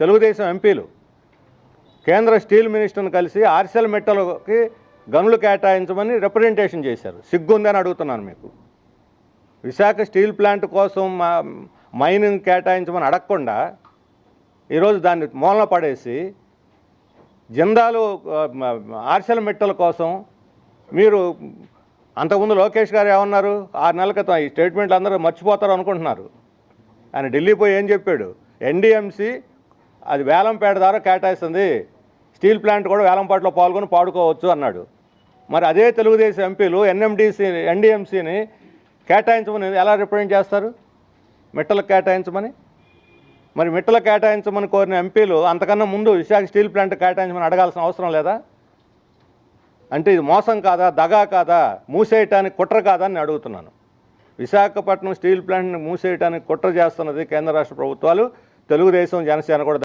తెలుగుదేశం ఎంపీలు కేంద్ర స్టీల్ మినిస్టర్ని కలిసి ఆర్సెల్ మెట్టలకి గనులు కేటాయించమని రిప్రజెంటేషన్ చేశారు. సిగ్గుందని అడుగుతున్నాను మీకు. విశాఖ స్టీల్ ప్లాంట్ కోసం మా మైనింగ్ కేటాయించమని అడగకుండా ఈరోజు దాన్ని మూలన పడేసి జిందాలు ఆర్సెల్ మెట్టల కోసం మీరు అంతకుముందు లోకేష్ గారు ఏమన్నారు? ఆరు నెలల క్రితం ఈ స్టేట్మెంట్లు అందరూ మర్చిపోతారు అనుకుంటున్నారు. ఆయన ఢిల్లీ పోయి ఏం చెప్పాడు? ఎన్డిఎంసి అది వేలంపేట ద్వారా కేటాయిస్తుంది. స్టీల్ ప్లాంట్ కూడా వేలంపేటలో పాల్గొని పాడుకోవచ్చు అన్నాడు. మరి అదే తెలుగుదేశం ఎంపీలు ఎన్ఎండిసి ఎన్డిఎంసీని కేటాయించమని ఎలా రిప్రజెంట్ చేస్తారు? మిట్టలకు కేటాయించమని? మరి మిట్టలు కేటాయించమని కోరిన ఎంపీలు అంతకన్నా ముందు విశాఖ స్టీల్ ప్లాంట్ కేటాయించమని అడగాల్సిన అవసరం లేదా? అంటే ఇది మోసం కాదా దగా కాదా మూసేయటానికి కుట్ర కాదా అని అడుగుతున్నాను. విశాఖపట్నం స్టీల్ ప్లాంట్ని మూసేయటానికి కుట్ర చేస్తున్నది కేంద్ర రాష్ట్ర ప్రభుత్వాలు తెలుగుదేశం జనసేన కూడా